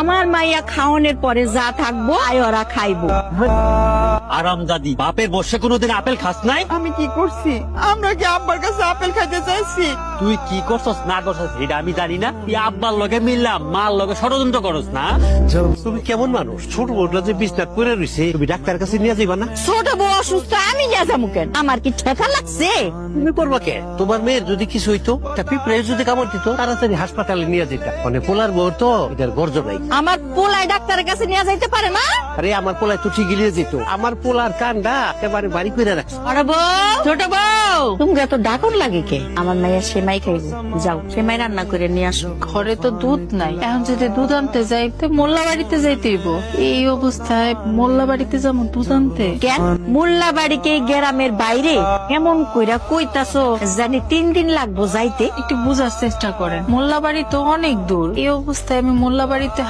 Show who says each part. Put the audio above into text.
Speaker 1: আমার মাইয়া খাওয়ানোর পরে যা থাকব আয় ওরা খাইবো।
Speaker 2: আরাম দাদি বাপের বসে কোনোদিন আপেল খাস নাই?
Speaker 3: আমি কি করছি? আমরা কি আব্বার কাছে আপেল খাইতে চাইছি?
Speaker 2: তুই কি করছস? না করছস এটা আমি জানি না। তুই আব্বার লগে মিললাম মার লগে ষড়যন্ত্র করস না?
Speaker 4: তুমি কেমন মানুষ? ছোট বউটা যে পড়ে রইছে তুমি ডাক্তার কাছে নিয়ে যাইবা না?
Speaker 1: ছোট বউ অসুস্থ আমি নিয়ে যাব কেন? আমার কি ঠেকা লাগছে?
Speaker 4: তুমি করবা কে? তোমার মেয়ের যদি কিছু হইতো তা পিঁপড়ে যদি কামড় দিত তাড়াতাড়ি হাসপাতালে নিয়ে যেতা। মানে পোলার বউ তো এটার গর্জ নাই।
Speaker 1: আমার পোলায় ডাক্তারের কাছে নিয়ে যাইতে পারে না?
Speaker 4: আরে আমার পোলায় তো ঠিকই নিয়ে যেত। আমার পোলার কানটা একেবারে বাড়ি করে রাখছে
Speaker 1: বড় বউ ছোট বউ। তুমি এত ডাকর লাগে কে? আমার মাইয়া সেমাই খাইবো। যাও সেমাই রান্না করে নিয়ে আসো।
Speaker 5: ঘরে তো দুধ নাই। এখন যদি দুধ আনতে যাই তো মোল্লা বাড়িতে যাইতে এই অবস্থায় মোল্লা বাড়িতে যাব দুধ আনতে?
Speaker 1: কেন? মোল্লা বাড়িকে গ্রামের বাইরে? এমন কইরা কইতাছো? জানি তিন দিন লাগবো যাইতে।
Speaker 5: একটু বোঝার চেষ্টা করেন। মোল্লা বাড়ি তো অনেক দূর। এই অবস্থায় আমি মোল্লা বাড়িতে